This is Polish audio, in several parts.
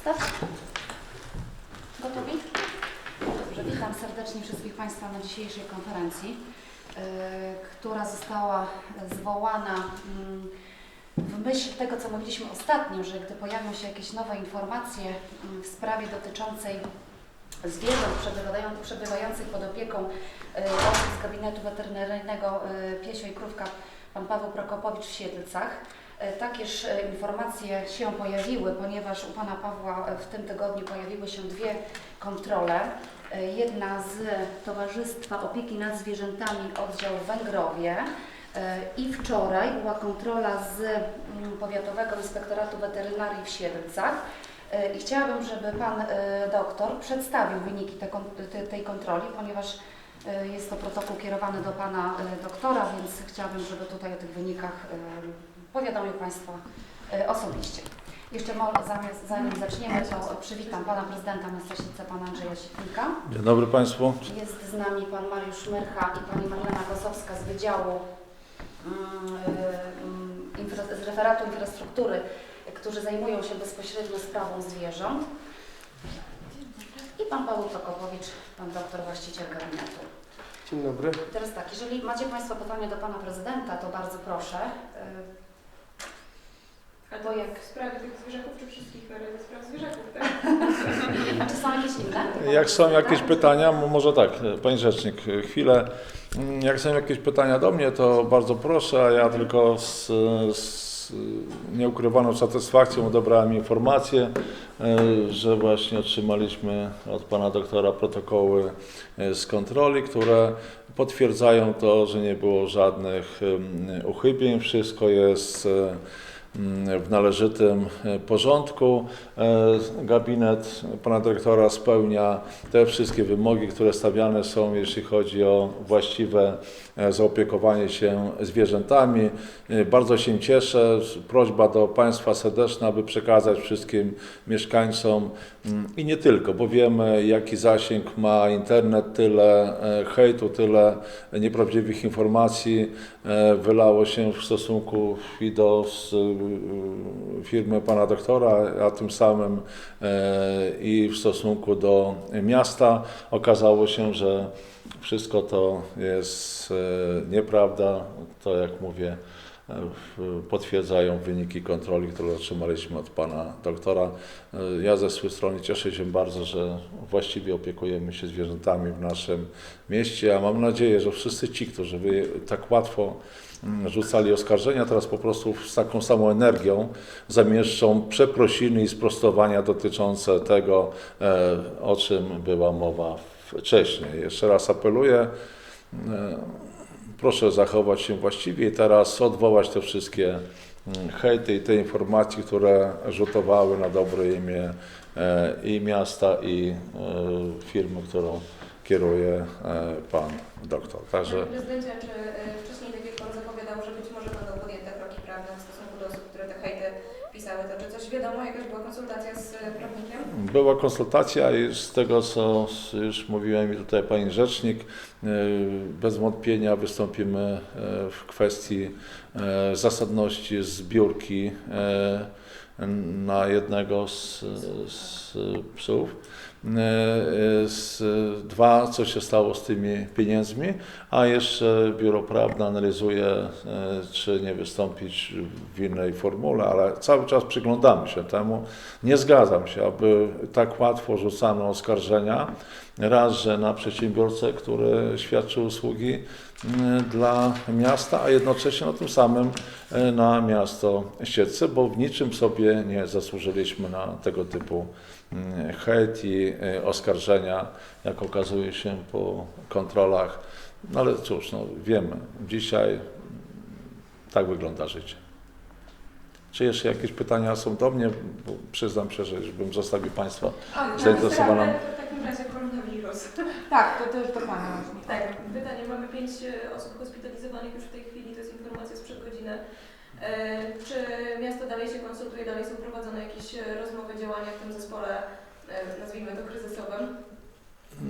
Staw. Gotowi? Dobrze, witam serdecznie wszystkich Państwa na dzisiejszej konferencji, yy, która została zwołana mm, w myśl tego, co mówiliśmy ostatnio, że gdy pojawią się jakieś nowe informacje mm, w sprawie dotyczącej zwierząt przebywają- przebywających pod opieką z gabinetu weterynaryjnego y, Piesio i Krówka, pan Paweł Prokopowicz w Siedlcach. Y, Takież y, informacje się pojawiły, ponieważ u pana Pawła y, w tym tygodniu pojawiły się dwie kontrole. Jedna z Towarzystwa Opieki nad Zwierzętami oddział Węgrowie i wczoraj była kontrola z mm, Powiatowego Inspektoratu Weterynarii w Siedlcach. I chciałabym, żeby Pan doktor przedstawił wyniki tej kontroli, ponieważ jest to protokół kierowany do Pana doktora, więc chciałabym, żeby tutaj o tych wynikach powiadomił Państwa y, osobiście. Jeszcze mo- zamiast, zanim zaczniemy, to przywitam Pana Prezydenta Miasta Siedlce, Pana Andrzeja Siedlika. Dzień dobry Państwu. Jest z nami Pan Mariusz Myrcha i Pani Marlena Gosowska z Wydziału mm, y, infra- z Referatu Infrastruktury, którzy zajmują się bezpośrednio sprawą zwierząt. I Pan Paweł Prokopowicz, Pan doktor, właściciel gabinetu. Dzień dobry. Teraz tak, jeżeli macie Państwo pytanie do Pana Prezydenta, to bardzo proszę. Bo to jak- w sprawie tych zwierzaków, czy wszystkich spraw zwierzaków, tak? A czy są jakieś inne? Jak są jakieś Prezydenta? pytania, może tak, Pani Rzecznik, chwilę. Mm, Jak są jakieś pytania do mnie, to bardzo proszę, a ja tylko z, z nieukrywaną satysfakcją odebrałem informację, e, że właśnie otrzymaliśmy od Pana doktora protokoły e, z kontroli, które potwierdzają to, że nie było żadnych uchybień, wszystko jest e, w należytym e, porządku. E, Gabinet pana dyrektora spełnia te wszystkie wymogi, które stawiane są, jeśli chodzi o właściwe e, zaopiekowanie się zwierzętami. Bardzo się cieszę. Prośba do Państwa serdeczna, aby przekazać wszystkim mieszkańcom mm, i nie tylko, bo wiemy, jaki zasięg ma internet, tyle hejtu, tyle nieprawdziwych informacji wylało się w stosunku i do s- y, firmy pana doktora, a tym samym e, i w stosunku do miasta. Okazało się, że wszystko to jest e, nieprawda. To jak mówię, e, potwierdzają wyniki kontroli, które otrzymaliśmy od pana doktora. E, Ja ze swojej strony cieszę się bardzo, że właściwie opiekujemy się zwierzętami w naszym mieście, a mam nadzieję, że wszyscy ci, którzy wy tak łatwo mm, rzucali oskarżenia, teraz po prostu z taką samą energią zamieszczą przeprosiny i sprostowania dotyczące tego, e, o czym była mowa wcześniej. Jeszcze raz apeluję, e, proszę zachować się właściwie i teraz odwołać te wszystkie mm, hejty i te informacje, które rzutowały na dobre imię e, i miasta, i e, firmy, którą kieruje e, pan doktor. Także Panie prezydencie, czy wcześniej, tak jak Pan zapowiadał, że być może będą podjęte kroki prawne w stosunku do osób, które te hejty pisały, to czy coś wiadomo, jakaś była konsultacja z y, prawnikiem? Była konsultacja i z tego, co już mówiłem i tutaj Pani Rzecznik, e, bez wątpienia wystąpimy e, w kwestii e, zasadności zbiórki e, na jednego z, z psów. E, Z, dwa, co się stało z tymi pieniędzmi, a jeszcze Biuro Prawne analizuje, e, czy nie wystąpić w innej formule, ale cały czas przyglądamy się temu. Nie zgadzam się, aby tak łatwo rzucano oskarżenia, raz, że na przedsiębiorcę, który świadczy usługi dla miasta, a jednocześnie na tym samym e, na miasto Siedlce, bo w niczym sobie nie zasłużyliśmy na tego typu hejt i e, oskarżenia, jak okazuje się po kontrolach. No ale cóż, no, wiemy, dzisiaj tak wygląda życie. Czy jeszcze jakieś pytania są do mnie? Bo przyznam się, że już bym zostawił Państwa A, zainteresowaną. W takim razie koronawirus. Tak, to też do Pana. Tak, pytanie. Mamy pięć y, osób hospitalizowanych już w tej chwili, to jest informacja sprzed godziny. E, Czy miasto dalej się konsultuje, dalej są prowadzone jakieś e, rozmowy, działania w tym zespole, e, nazwijmy to kryzysowym?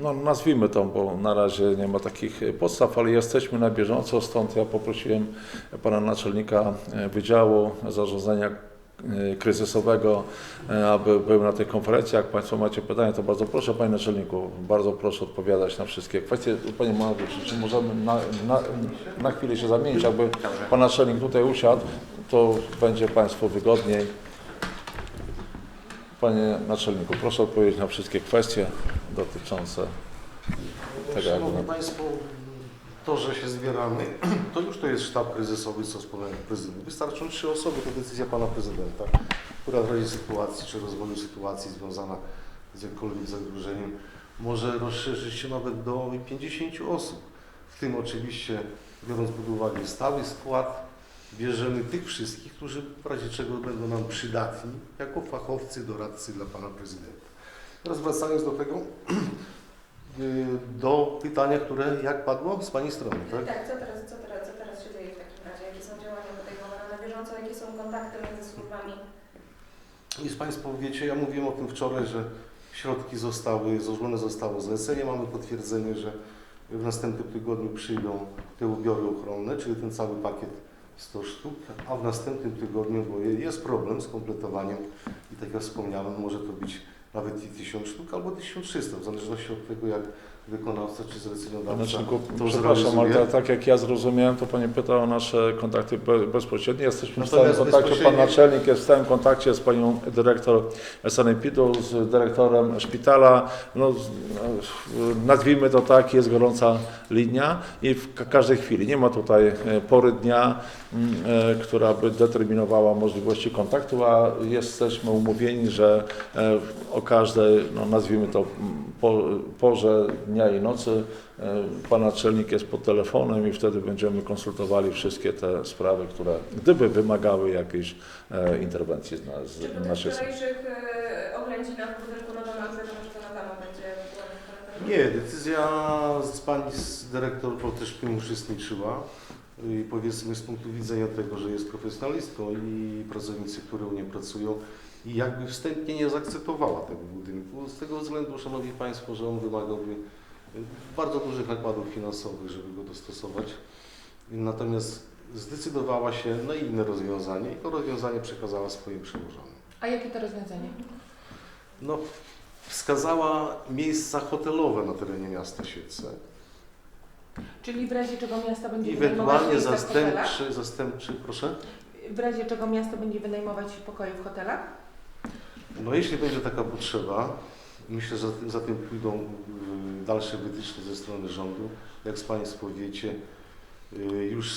No, nazwijmy to, bo na razie nie ma takich podstaw, ale jesteśmy na bieżąco, stąd ja poprosiłem pana naczelnika Wydziału Zarządzania kryzysowego, e, aby był na tej konferencji. Jak Państwo macie pytania, to bardzo proszę, Panie Naczelniku, bardzo proszę odpowiadać na wszystkie kwestie. Panie Mariuszu, czy możemy na, na, na chwilę się zamienić, jakby Pan Naczelnik tutaj usiadł, to będzie Państwu wygodniej. Panie Naczelniku, proszę odpowiedzieć na wszystkie kwestie dotyczące tego, jak Szanowni Państwo, to, że się zbieramy, to już to jest sztab kryzysowy, co wspomniał prezydent. Wystarczą trzy osoby, to decyzja Pana Prezydenta, która w razie sytuacji czy rozwoju sytuacji związana z jakimkolwiek zagrożeniem może rozszerzyć się nawet do 50 osób. W tym oczywiście, biorąc pod uwagę stały skład, bierzemy tych wszystkich, którzy w razie czego będą nam przydatni jako fachowcy, doradcy dla Pana Prezydenta. Teraz wracając do tego, do pytania, które jak padło z Pani strony, tak? Tak, co teraz, co, teraz, co teraz się dzieje w takim razie? Jakie są działania podejmowane na bieżąco? Jakie są kontakty między służbami? Jeśli Państwo wiecie, ja mówiłem o tym wczoraj, że środki zostały, złożone zostało zlecenie, mamy potwierdzenie, że w następnym tygodniu przyjdą te ubiory ochronne, czyli ten cały pakiet 100 sztuk, a w następnym tygodniu, bo je- jest problem z kompletowaniem i tak jak wspomniałem, może to być nawet i 1000 sztuk albo 1300, w zależności od tego, jak wykonawca czy zleceniodawca Naczelniku, to przepraszam, ale tak jak ja zrozumiałem, to Pani pyta o nasze kontakty be- bezpośrednie. Jesteśmy w stałym Natomiast kontakcie, Pan Naczelnik jest w stałym kontakcie z Panią Dyrektor Sanepidu, z Dyrektorem Szpitala. No, no, nazwijmy to tak, jest gorąca linia i w ka- każdej chwili. Nie ma tutaj e, pory dnia, m, e, która by determinowała możliwości kontaktu, a jesteśmy umówieni, że e, o każdej, no, nazwijmy to m, po, porze dnia i nocy e, Pan naczelnik jest pod telefonem i wtedy będziemy konsultowali wszystkie te sprawy, które gdyby wymagały jakiejś e, interwencji z, nas, z tych naszej strony. wczorajszych oględzinach budynku na tama będzie była Nie, decyzja z pani z dyrektor bo też w tym uczestniczyła. I powiedzmy z punktu widzenia tego, że jest profesjonalistką i pracownicy, które u niej pracują i jakby wstępnie nie zaakceptowała tego budynku z tego względu, Szanowni Państwo, że on wymagałby bardzo dużych nakładów finansowych, żeby go dostosować. Natomiast zdecydowała się na inne rozwiązanie i to rozwiązanie przekazała swoim przełożonym. A jakie to rozwiązanie? No, wskazała miejsca hotelowe na terenie miasta Siedlce. Czyli w razie czego miasto będzie wynajmować Ewentualnie miejsca w hotelach? zastępczy, zastępczy, proszę. W razie czego miasto będzie wynajmować pokoje w hotelach? No jeśli będzie taka potrzeba, myślę, że za tym- za tym pójdą y, dalsze wytyczne ze strony rządu. Jak z Państwo wiecie, y, już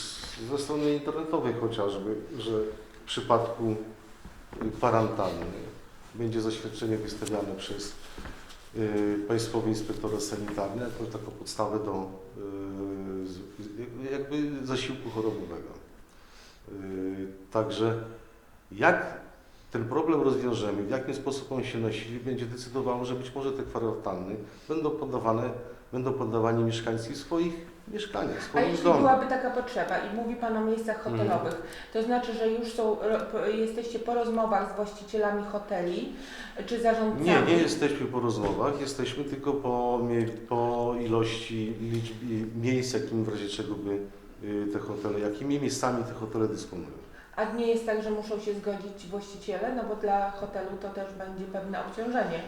ze strony internetowej chociażby, że w przypadku y, kwarantanny będzie zaświadczenie wystawiane przez Państwowy Inspektorat Sanitarny jako taką podstawę do jakby zasiłku chorobowego. Także jak ten problem rozwiążemy, w jaki sposób on się nasili, będzie decydowało, że być może te kwarantanny będą poddawane, będą poddawani mieszkańcy swoich mieszkaniach, A swoich jeśli domów. byłaby taka potrzeba i mówi Pan o miejscach Mhm. hotelowych, to znaczy, że już są, ro- jesteście po rozmowach z właścicielami hoteli czy zarządcami? Nie, nie jesteśmy po rozmowach, jesteśmy tylko po, mie- po ilości miejsc, jakim w razie czego by y, te hotele, jakimi miejscami te hotele dysponują. A nie jest tak, że muszą się zgodzić właściciele, no bo dla hotelu to też będzie pewne obciążenie.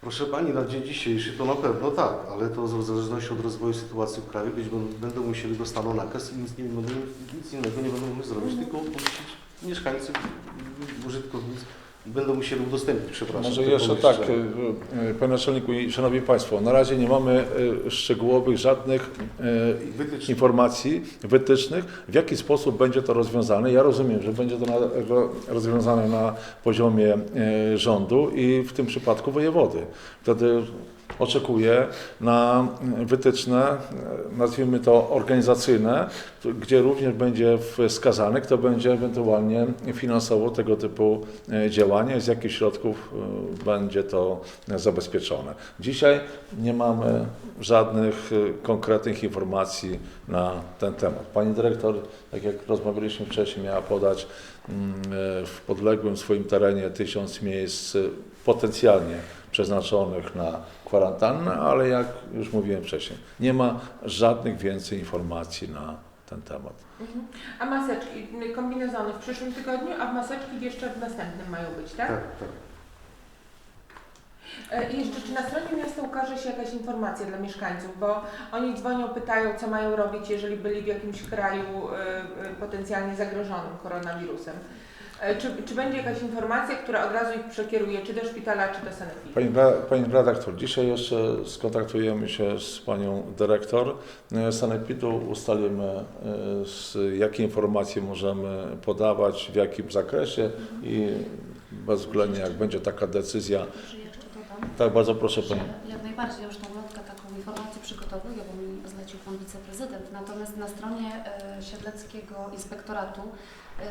Proszę Pani, na dzień dzisiejszy to na pewno tak, ale to w zależności od rozwoju sytuacji w kraju być będą- musieli dostaną nakaz i nic, nie będą, nic innego nie będą mogli zrobić, tylko puścić mieszkańców, użytkownicy będą musieli udostępnić, przepraszam. Może jeszcze tak, e, e, Panie Naczelniku i Szanowni Państwo, na razie nie mamy e, szczegółowych żadnych Wytycznych. informacji, wytycznych, w jaki sposób będzie to rozwiązane. Ja rozumiem, że będzie to na, rozwiązane na poziomie rządu i w tym przypadku wojewody. Wtedy oczekuję na wytyczne, nazwijmy to organizacyjne, gdzie również będzie wskazane, kto będzie ewentualnie finansował tego typu e, działania i z jakich środków e, będzie to zabezpieczone. Dzisiaj nie mamy żadnych e, konkretnych informacji na ten temat. Pani dyrektor, tak jak rozmawialiśmy wcześniej, miała podać mm, w podległym swoim terenie tysiąc miejsc potencjalnie przeznaczonych na kwarantannę, ale jak już mówiłem wcześniej, nie ma żadnych więcej informacji na ten temat. Mhm. A maseczki, y, kombinezony w przyszłym tygodniu, a maseczki jeszcze w następnym mają być, tak? Tak, tak. E, I jeszcze, czy na stronie miasta ukaże się jakaś informacja dla mieszkańców, bo oni dzwonią, pytają, co mają robić, jeżeli byli w jakimś kraju e, e, potencjalnie zagrożonym koronawirusem. E, Czy, czy będzie jakaś informacja, która od razu ich przekieruje, czy do szpitala, czy do sanepidu? Pani, pani redaktor, dzisiaj jeszcze skontaktujemy się z panią dyrektor e, Sanepidu, ustalimy e, z, jakie informacje możemy podawać, w jakim zakresie i bezwzględnie jak będzie taka decyzja. Tak, bardzo proszę pani. Jak najbardziej, ja już tą ulotkę taką informację przygotowuję, bo mi zlecił Pan Wiceprezydent. Natomiast na stronie Siedleckiego Inspektoratu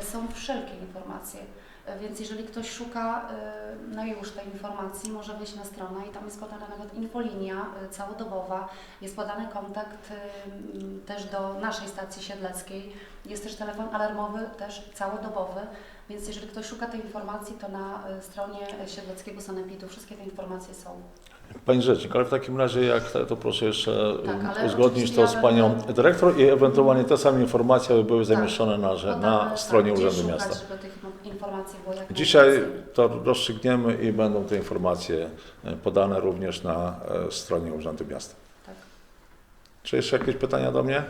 są wszelkie informacje. E, Więc jeżeli ktoś szuka e, no już tej informacji, może wejść na stronę i tam jest podana nawet infolinia e, całodobowa, jest podany kontakt e, też do naszej stacji siedleckiej, jest też telefon alarmowy, też całodobowy, więc jeżeli ktoś szuka tej informacji, to na e, stronie Siedleckiego Sanepidu wszystkie te informacje są. Pani Rzecznik, ale w takim razie jak to, proszę jeszcze Tak, um, ale uzgodnić oczywiście to z ja panią dyrektor i ewentualnie te same informacje aby były Tak. zamieszczone na, że, na stronie gdzie Urzędu szukać, Miasta. żeby tych informacji było jak Dzisiaj najwięcej. to rozstrzygniemy i będą te informacje e, podane również na e, stronie Urzędu Miasta. Tak. Czy jeszcze jakieś pytania do mnie?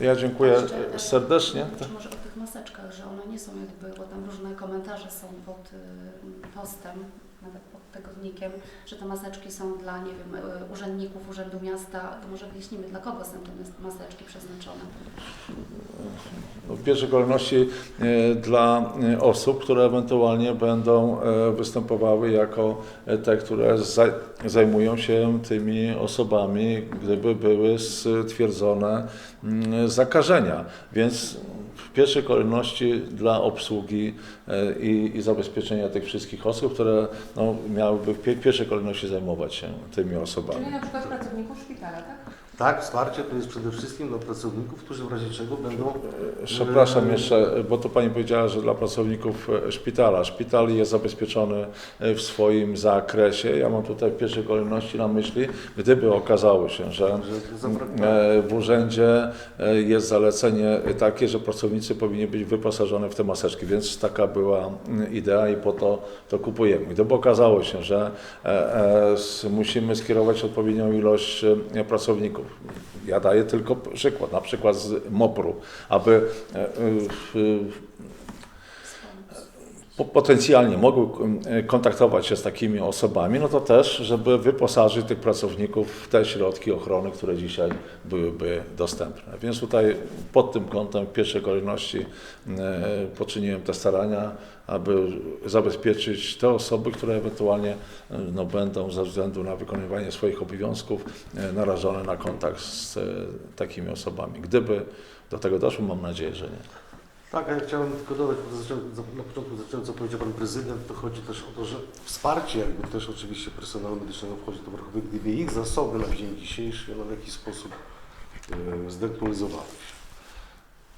Ja dziękuję Jeszcze, e, serdecznie. Czy może o tych maseczkach, że one nie są jakby, bo tam różne komentarze są pod y, postem, nawet pod tygodnikiem, że te maseczki są dla, nie wiem, y, urzędników Urzędu Miasta, to może wyjaśnimy, dla kogo są te mas- maseczki przeznaczone. No, W pierwszej kolejności e, dla e, osób, które ewentualnie będą e, występowały jako e, te, które zaj- zajmują się tymi osobami, gdyby były stwierdzone mm, zakażenia. Więc pierwszej kolejności dla obsługi e, i, i zabezpieczenia tych wszystkich osób, które no, miałyby w pie- pierwszej kolejności zajmować się tymi osobami. Czyli na przykład pracowników szpitala, tak? Tak, wsparcie to jest przede wszystkim dla pracowników, którzy w razie czego będą Przepraszam jeszcze, bo to Pani powiedziała, że dla pracowników e, szpitala. Szpital jest zabezpieczony e, w swoim zakresie. Ja mam tutaj w pierwszej kolejności na myśli, gdyby okazało się, że e, w urzędzie e, jest zalecenie takie, że pracownicy powinni być wyposażeni w te maseczki, więc taka była mm, idea i po to to kupujemy. Gdyby okazało się, że e, e, musimy skierować odpowiednią ilość e, ja daję tylko przykład, na przykład z MOPR-u, aby e, e, potencjalnie mogły e, kontaktować się z takimi osobami, no to też, żeby wyposażyć tych pracowników w te środki ochrony, które dzisiaj byłyby dostępne. Więc tutaj pod tym kątem w pierwszej kolejności e, poczyniłem te starania, aby zabezpieczyć te osoby, które ewentualnie e, no, będą ze względu na wykonywanie swoich obowiązków narażone na kontakt z takimi osobami. Gdyby do tego doszło, mam nadzieję, że nie. Tak, a ja chciałem tylko dodać, bo na początku zacząłem, co powiedział Pan Prezydent, to chodzi też o to, że wsparcie jakby też oczywiście personelu medycznego wchodzi do wrachowy, gdyby ich zasoby na dzień dzisiejszy no, w jakiś sposób e, zdektualizowały się.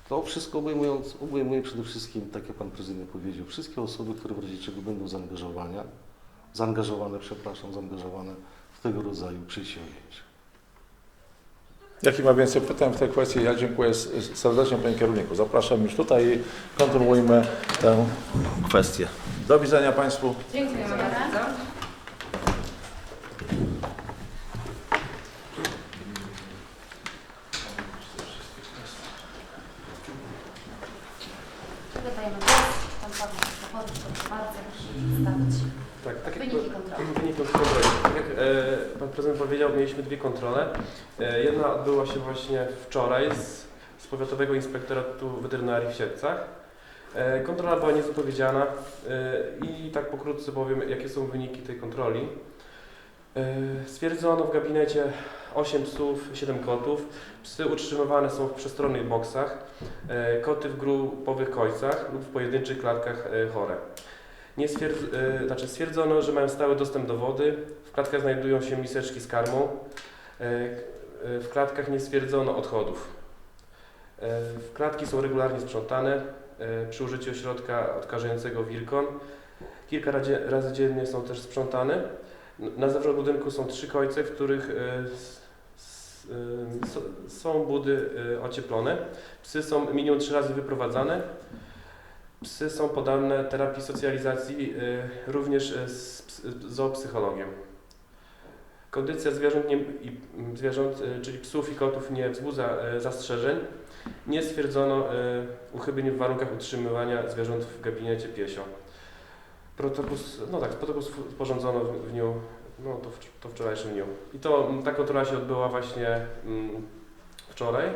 To wszystko obejmując, obejmuje przede wszystkim, tak jak Pan Prezydent powiedział, wszystkie osoby, które w razie czego będą zaangażowane, zaangażowane, przepraszam, zaangażowane w tego rodzaju przedsięwzięcia. Jaki ma więcej pytań w tej kwestii? Ja dziękuję serdecznie Panie Kierowniku. Zapraszam już tutaj i kontynuujmy tę kwestię. Do widzenia Państwu. Dziękujemy bardzo. Wydajemy głos, Pan Paweł Krzysztoforowicz, proszę bardzo, przedstawić Tak, tak jak wyniki kontroli. Wyniki kontroli. Tak jak e, Pan Prezydent powiedział, mieliśmy dwie kontrole. E, jedna odbyła się właśnie wczoraj z, z Powiatowego Inspektoratu Weterynarii w Siedlcach. E, kontrola była niezapowiedziana e, i tak pokrótce powiem, jakie są wyniki tej kontroli. E, stwierdzono w gabinecie 8 psów, 7 kotów. Psy utrzymywane są w przestronnych boksach, e, koty w grupowych kojcach lub w pojedynczych klatkach e, chore. Nie stwierdz, e, znaczy stwierdzono, że mają stały dostęp do wody. W klatkach znajdują się miseczki z karmą. E, w klatkach nie stwierdzono odchodów. E, klatki są regularnie sprzątane e, przy użyciu środka odkażającego wilkon. Kilka razy dziennie są też sprzątane. Na zewnątrz budynku są trzy kojce, w których e, są budy ocieplone. Psy są minimum trzy razy wyprowadzane. Psy są poddane terapii socjalizacji również z zoopsychologiem. Kondycja zwierząt, nie, zwierząt y, czyli psów i kotów nie wzbudza y, zastrzeżeń. Nie stwierdzono y, uchybień w warunkach utrzymywania zwierząt w gabinecie piesio. Protokół, s- no tak, protokół sporządzono w, dniu, no to, w, to wczorajszym dniu. I to mm, ta kontrola się odbyła właśnie mm, wczoraj.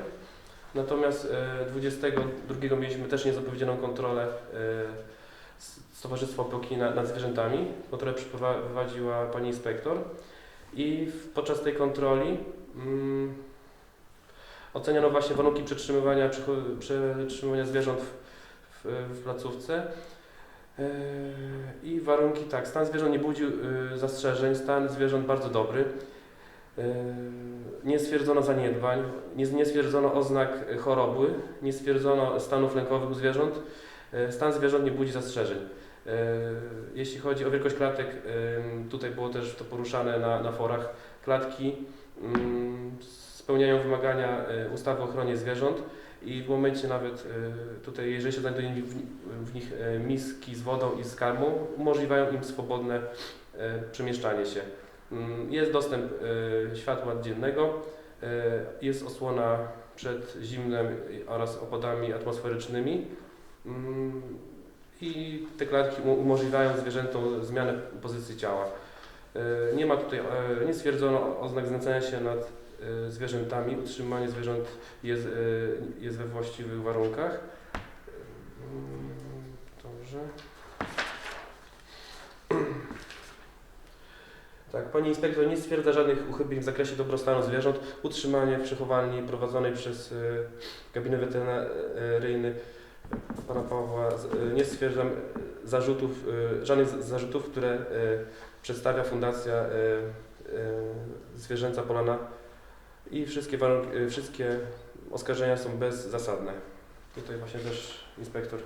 Natomiast e, 22 mieliśmy też niezapowiedzianą kontrolę e, s- z Towarzystwa Opieki nad, nad Zwierzętami, którą przeprowadziła pani inspektor. I podczas tej kontroli mm, oceniono właśnie warunki przetrzymywania, przetrzymywania zwierząt w, w, placówce. E, I warunki tak, stan zwierząt nie budził y, zastrzeżeń, stan zwierząt bardzo dobry. E, Nie stwierdzono zaniedbań, nie, stwierdzono oznak choroby, nie stwierdzono stanów lękowych u zwierząt. E, Stan zwierząt nie budzi zastrzeżeń. E, Jeśli chodzi o wielkość klatek, tutaj było też to poruszane na, na forach, klatki mm, spełniają wymagania e, ustawy o ochronie zwierząt i w momencie nawet e, tutaj, jeżeli się znajduje w, nich miski z wodą i z karmą, umożliwiają im swobodne przemieszczanie się. Mm, Jest dostęp światła dziennego, jest osłona przed zimnem oraz opadami atmosferycznymi Mm, i te klatki umożliwiają zwierzętom zmianę pozycji ciała. E, Nie ma tutaj, e, nie stwierdzono oznak znęcania się nad e, zwierzętami, utrzymanie zwierząt jest, jest we właściwych warunkach. Mm, Dobrze. Tak, pani inspektor nie stwierdza żadnych uchybień w zakresie dobrostanu zwierząt. Utrzymanie w przechowalni prowadzonej przez gabinet weterynaryjny pana Pawła e, nie stwierdzam zarzutów, e, żadnych zarzutów, które przedstawia Fundacja Zwierzęca Polana i wszystkie, warunki, wszystkie oskarżenia są bezzasadne. Tutaj właśnie też inspektor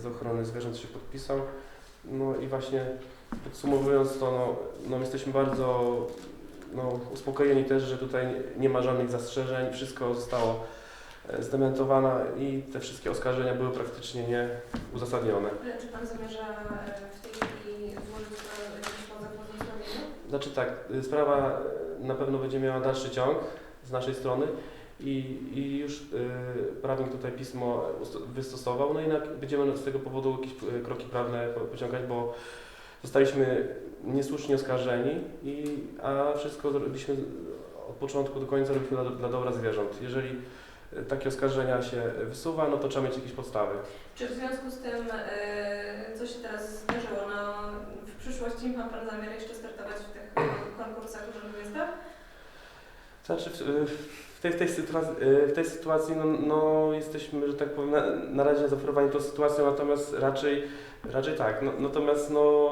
z ochrony zwierząt się podpisał. No i właśnie podsumowując to, no, no jesteśmy bardzo no, uspokojeni też, że tutaj nie ma żadnych zastrzeżeń, wszystko zostało e, zdementowane i te wszystkie oskarżenia były praktycznie nieuzasadnione. Czy Pan zamierza e, w tej chwili złożyć e, jakiś pozew o zniesławienie? Znaczy tak, y, sprawa y, na pewno będzie miała dalszy ciąg z naszej strony i, i już y, prawnik tutaj pismo wystosował, no i na, będziemy z tego powodu jakieś y, kroki prawne po- pociągać, bo zostaliśmy niesłusznie oskarżeni, i, a wszystko zrobiliśmy od początku do końca robiliśmy dla, dla dobra zwierząt. Jeżeli takie oskarżenia się wysuwa, no to trzeba mieć jakieś podstawy. Czy w związku z tym, e, co się teraz zdarzyło, no, w przyszłości ma Pan zamiar jeszcze startować w tych e, konkursach Urzędu Miasta? Znaczy, w, w, tej, w, tej, sytuacji, w tej sytuacji no, no, jesteśmy, że tak powiem, na, na razie zaoferowani tą sytuacją, natomiast raczej, raczej tak. No, natomiast no,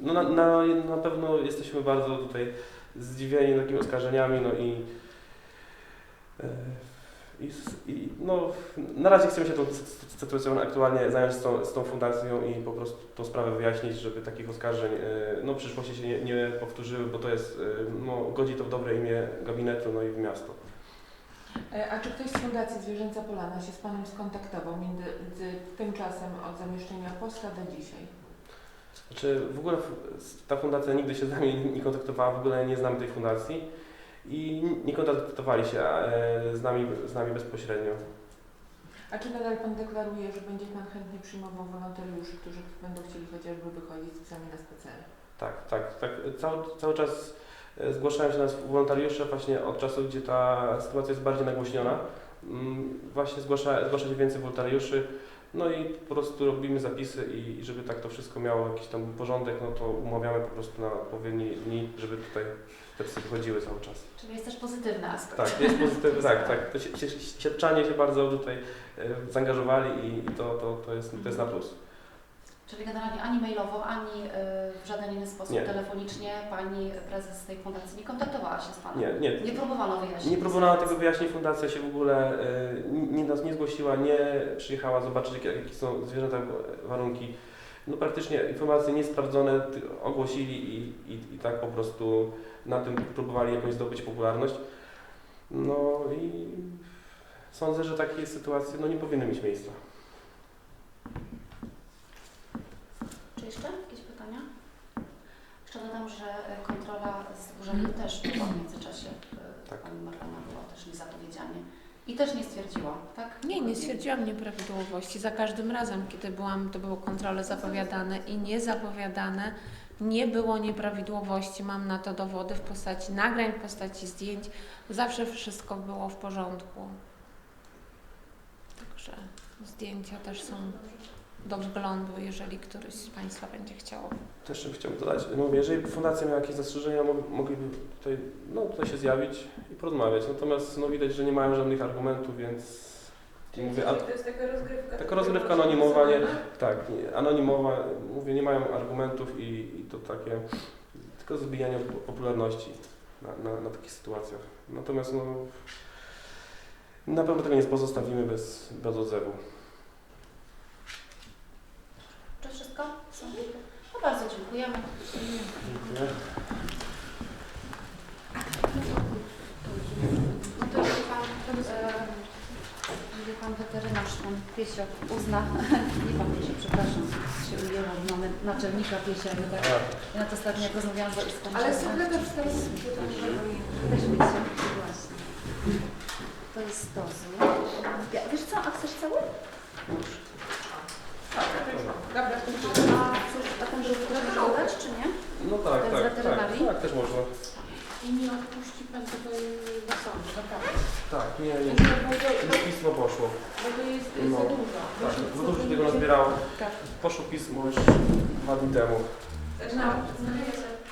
no na, na, na pewno jesteśmy bardzo tutaj zdziwieni takimi oskarżeniami, no i, e, i, s- i no, na razie chcemy się tą sy- sytuacją aktualnie zająć z tą, z tą fundacją i po prostu tą sprawę wyjaśnić, żeby takich oskarżeń e, no, w przyszłości się nie, nie powtórzyły, bo to jest, e, no, godzi to w dobre imię gabinetu, no i w miasto. E, A czy ktoś z Fundacji Zwierzęca Polana się z Panem skontaktował między tym czasem od zamieszczenia posta do dzisiaj? Znaczy w ogóle ta fundacja nigdy się z nami nie kontaktowała, w ogóle nie znamy tej fundacji i nie kontaktowali się e, z nami, z nami bezpośrednio. A czy nadal Pan deklaruje, że będzie Pan chętnie przyjmował wolontariuszy, którzy będą chcieli chociażby wychodzić z psami na spacery? Tak, tak, tak. Cały, cały czas e, zgłaszają się nas wolontariusze właśnie od czasu, gdzie ta sytuacja jest bardziej nagłośniona. Mm, Właśnie zgłasza, zgłasza się więcej wolontariuszy, no i po prostu robimy zapisy i żeby tak to wszystko miało jakiś tam porządek, no to umawiamy po prostu na odpowiednie dni, żeby tutaj te psy wychodziły cały czas. Czyli jest też pozytywny aspekt. Tak, jest pozytywny, tak, tak. To się, się, się bardzo tutaj e, zaangażowali i, i to, to, to, jest, to jest na plus. Czyli generalnie ani mailowo, ani y, w żaden inny sposób Nie. telefonicznie pani prezes tej fundacji nie kontaktowała się z Panem? Nie, nie. Nie próbowano wyjaśnić? Nie próbowała tego wyjaśnić, fundacja się w ogóle e, nie, nas nie zgłosiła, nie przyjechała zobaczyć jakie, jakie są zwierzęta warunki. no praktycznie informacje niesprawdzone ogłosili i, i, i tak po prostu na tym próbowali jakoś zdobyć popularność. No i sądzę, że takie sytuacje no, nie powinny mieć miejsca. Czy jeszcze jakieś pytania? Jeszcze dodam, że e, kontrola z urzędu też była w międzyczasie. e, Tak. Pani Marlena była też niezapowiedzianie. I też nie stwierdziła, tak? Nie, nie stwierdziłam nieprawidłowości. Za każdym razem, kiedy byłam, to były kontrole zapowiadane i niezapowiadane. Nie było nieprawidłowości. Mam na to dowody w postaci nagrań, w postaci zdjęć. Zawsze wszystko było w porządku. Także zdjęcia też są do wglądu, jeżeli któryś z Państwa będzie chciał. Też bym chciał dodać, no jeżeli fundacja miała jakieś zastrzeżenia, mog- mogliby tutaj, no, tutaj się zjawić i porozmawiać. Natomiast no, widać, że nie mają żadnych argumentów, więc Czyli mówię, to jest taka rozgrywka. taka rozgrywka anonimowa, nie, tak, nie, anonimowa, mówię, nie mają argumentów i, i to takie tylko zbijanie po- popularności na, na, na takich sytuacjach. Natomiast no, na pewno tego nie pozostawimy bez, bez odzewu. Czy wszystko? Są? No bardzo dziękujemy. Dziękuję. No to jeśli Pan, e, jeśli Pan weterynarz, Pan Piesio uzna, nie Pan Piesio, przepraszam, się ujęło, mamy naczelnika Piesia, ja tak, ja na to ostatnio jak rozmawiałam z panem Ale sekretarz stanu Też Piesio, właśnie. To jest dozu. Ja, wiesz co, a chcesz cały? Dobra, to A, chcesz, a ten drugi też dodać, czy nie? No tak, tak, tak, weterynarii? tak, też można. I nie odpuści Pan tego na sąd, naprawdę. Tak, nie, nie. Bo Już pismo poszło. to jest No. za dużo. Tak, za dużo się tego nazbierało. Tak. Poszło pismo już dwa dni temu. Zaczynamy przedstawienie